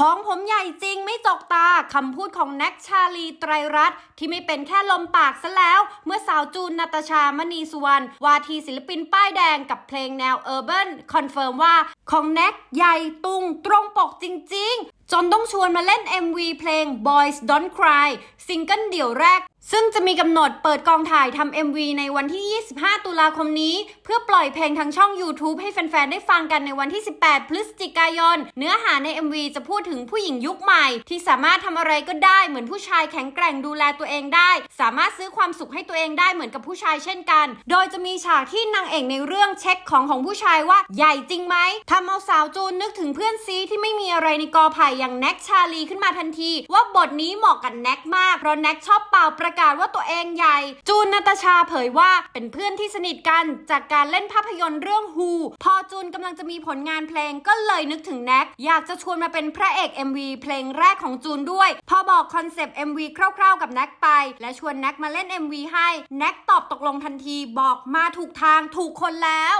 ของผมใหญ่จริงไม่จกตาคำพูดของแน็กชาลีไตรรัตน์ที่ไม่เป็นแค่ลมปากซะแล้ว เมื่อสาวจูนนาตาชามณีสุวรรณวาทีศิลปินป้ายแดงกับเพลงแนวเออร์เบิร์นคอนเฟิร์มว่า ของแน็กใหญ่ตุงตรง ปกจริง ๆ จนต้องชวนมาเล่น MV เพลง Boys Don't Cry ซิงเกิลเดี่ยวแรก ซึ่งจะมีกำหนดเปิดกองถ่ายทำ MV ในวันที่ 25 ตุลาคมนี้ เพื่อปล่อยเพลงทางช่อง YouTube ให้แฟน ๆ ได้ฟังกันในวันที่ 18 พฤศจิกายน เนื้อหาใน MV จะพูดถึงผู้หญิงยุคใหม่ ที่สามารถทำอะไรก็ได้เหมือนผู้ชายแข็งแกร่งดูแลตัวเองได้ สามารถซื้อความสุขให้ตัวเองได้เหมือนกับผู้ชายเช่นกัน โดยจะมีฉากที่นางเอกในเรื่องเช็คของของผู้ชายว่าใหญ่จริงไหมทำเอาสาวจูนนึกถึงเพื่อนซีที่ไม่มีอะไรในกอไผ่อย่างแน็กชาลีขึ้นมาทันที ว่าบทนี้เหมาะกับแน็กมาก เพราะแน็กชอบเป่าประกาศว่าตัวเองใหญ่ จูนนาตาชาเผยว่าเป็นเพื่อนที่สนิทกันจากการเล่นภาพยนตร์เรื่องฮูพอจูนกำลังจะมีผลงานเพลงก็เลยนึกถึงแน็กอยากจะชวนมาเป็นพระเอก MV เพลงแรกของจูนด้วย พอบอกคอนเซปต์ MV คร่าวๆ กับแน็กไป และชวนแน็กมาเล่น MV ให้แน็กตอบตกลงทันทีบอกมาถูกทางถูกคนแล้ว